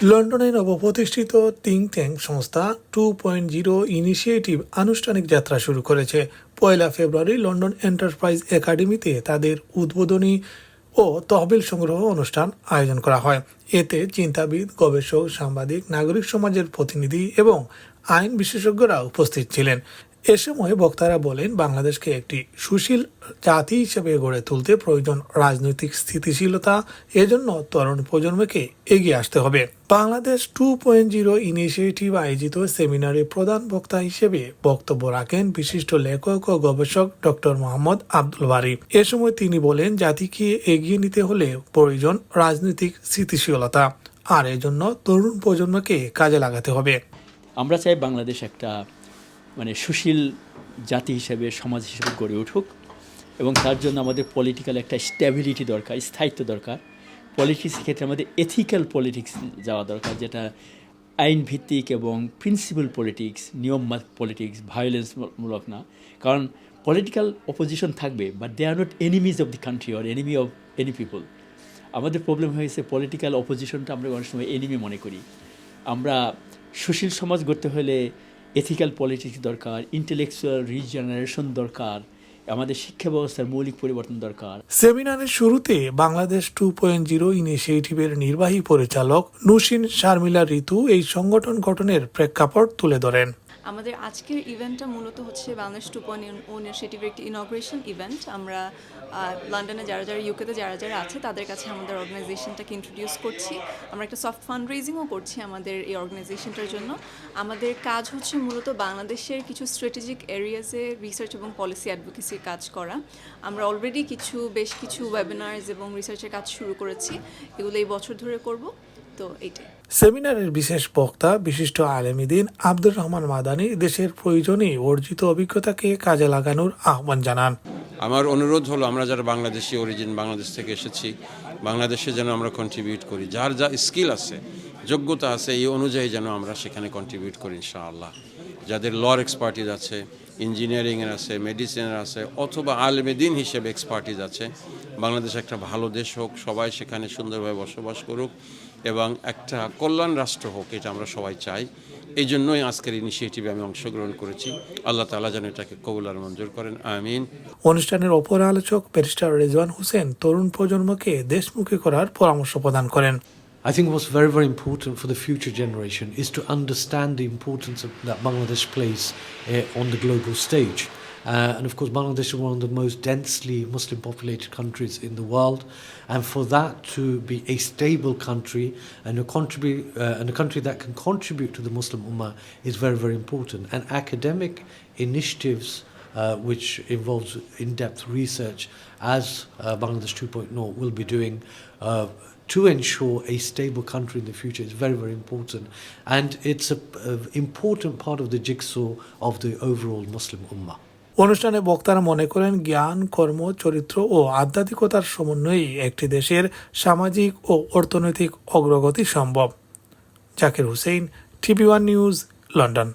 লন্ডনের নবপ্রতিষ্ঠিত think tank সংস্থা টু পয়েন্ট জিরো ইনিশিয়েটিভ আনুষ্ঠানিক যাত্রা শুরু করেছে। পয়লা ফেব্রুয়ারি লন্ডন এন্টারপ্রাইজ একাডেমিতে তাদের উদ্বোধনী ও তহবিল সংগ্রহ অনুষ্ঠান আয়োজন করা হয়। এতে চিন্তাবিদ, গবেষক, সাংবাদিক, নাগরিক সমাজের প্রতিনিধি এবং আইন বিশেষজ্ঞরা উপস্থিত ছিলেন। এ সময় বক্তারা বলেন, বাংলাদেশকে একটি সুশীল জাতি হিসেবে গড়ে তুলতে প্রয়োজন রাজনৈতিক স্থিতিশীলতা। এজন্য তরুণ প্রজন্মকে এগিয়ে আসতে হবে। Bangladesh two point zero initiative আয়োজিত সেমিনারে প্রধান বক্তা হিসেবে বক্তব্য রাখেন বিশিষ্ট লেখক ও গবেষক ডক্টর মোহাম্মদ আব্দুল বারি। এ সময় তিনি বলেন, জাতিকে এগিয়ে নিতে হলে প্রয়োজন রাজনৈতিক স্থিতিশীলতা। আর এজন্য তরুণ প্রজন্মকে কাজে লাগাতে হবে। আমরা চাই বাংলাদেশ একটা মানে সুশীল জাতি হিসেবে, সমাজ হিসেবে গড়ে উঠুক এবং তার জন্য আমাদের পলিটিক্যাল একটা স্ট্যাবিলিটি দরকার, স্থায়িত্ব দরকার। পলিটিক্সের ক্ষেত্রে আমাদের এথিক্যাল পলিটিক্স যাওয়া দরকার, যেটা আইন ভিত্তিক এবং প্রিন্সিপাল পলিটিক্স নিয়ম পলিটিক্স ভায়োলেন্স মূলক না। কারণ পলিটিক্যাল অপোজিশন থাকবে but they are not enemies of the country or enemy of any people আমাদের প্রবলেম হয়েছে পলিটিক্যাল অপোজিশনটা আমরা অনেক সময় এনিমি মনে করি। আমরা সুশীল সমাজ গড়তে হলে এথিক্যাল পলিটিক্স দরকার ইন্টেলেকচুয়াল রিজেনারেশন দরকার, আমাদের শিক্ষা ব্যবস্থার মৌলিক পরিবর্তন দরকার। সেমিনারের শুরুতে বাংলাদেশ টু পয়েন্ট জিরো ইনিশিয়েটিভের নির্বাহী পরিচালক নুসিন শারমিলা ঋতু এই সংগঠন গঠনের প্রেক্ষাপট তুলে ধরেন। আমাদের আজকের ইভেন্টটা মূলত হচ্ছে বাংলাদেশ টু পয়েন্ট ইনিশিয়েটিভের একটি ইনগ্রেশন ইভেন্ট আমরা লন্ডনে যারা যারা ইউকেতে যারা যারা আছে, তাদের কাছে আমাদের অর্গানাইজেশনটাকে ইন্ট্রোডিউস করছি। আমরা একটা সফট ফান্ড রেজিংও করছি আমাদের এই অর্গানাইজেশনটার জন্য। আমাদের কাজ হচ্ছে মূলত বাংলাদেশের কিছু স্ট্র্যাটেজিক এরিয়াজে রিসার্চ এবং পলিসি অ্যাডভোকেসির কাজ করা। আমরা অলরেডি কিছু, বেশ কিছু ওয়েবিনার্স এবং রিসার্চের কাজ শুরু করেছি। এগুলো এই বছর ধরে করব। তো এইটাই। সেমিনারের বিশেষ বক্তা বিশিষ্ট আলেমিদিন আব্দুর রহমান মাদানি দেশের প্রয়োজনে অর্জিত অভিজ্ঞতাকে কাজে লাগানোর আহ্বান জানান। আমার অনুরোধ হলো আমরা যারা বাংলাদেশি অরিজিন বাংলাদেশ থেকে এসেছি বাংলাদেশে যেন আমরা কন্ট্রিবিউট করি। যার যা স্কিল আছে যোগ্যতা আছে এই অনুযায়ী যেন আমরা সেখানে কন্ট্রিবিউট করি ইনশাআল্লাহ। যাদের লর এক্সপার্টিজ আছে ইঞ্জিনিয়ারিংয়ের আছে মেডিসিনের আছে, অথবা আলমেদিন হিসেবে এক্সপার্টিজ আছে, বাংলাদেশ একটা ভালো দেশ হোক, সবাই সেখানে সুন্দরভাবে বসবাস করুক এবং একটা কল্যাণ রাষ্ট্র হোক, এটা আমরা সবাই চাই। এই জন্যই আজকের ইনিশিয়েটিভে আমি অংশগ্রহণ করেছি। আল্লাহ তালা যেন এটাকে কবুল আর মঞ্জুর করেন। আমিন। অনুষ্ঠানের অপর আলোচক ব্যারিস্টার রেজওয়ান হোসেন তরুণ প্রজন্মকে দেশমুখী করার পরামর্শ প্রদান করেন। I think what's very, very important for the future generation is to understand the importance of, that Bangladesh plays uh, on the global stage. Uh, and of course, Bangladesh is one of the most densely Muslim populated countries in the world. And for that to be a stable country and a, contribute, uh, and a country that can contribute to the Muslim Ummah is very, very important. And academic initiatives uh, which involves in-depth research, as uh, Bangladesh 2.0 will be doing, uh, to ensure a stable country in the future is very, very important. And it's an important part of the jigsaw of the overall Muslim Ummah. অনুষ্ঠানে বক্তারা মনে করেন জ্ঞান কর্ম চরিত্র ও আধ্যাত্মিকতার সমন্বয়েই একটি দেশের সামাজিক ও অর্থনৈতিক অগ্রগতি সম্ভব Zakir Hussain TV one news London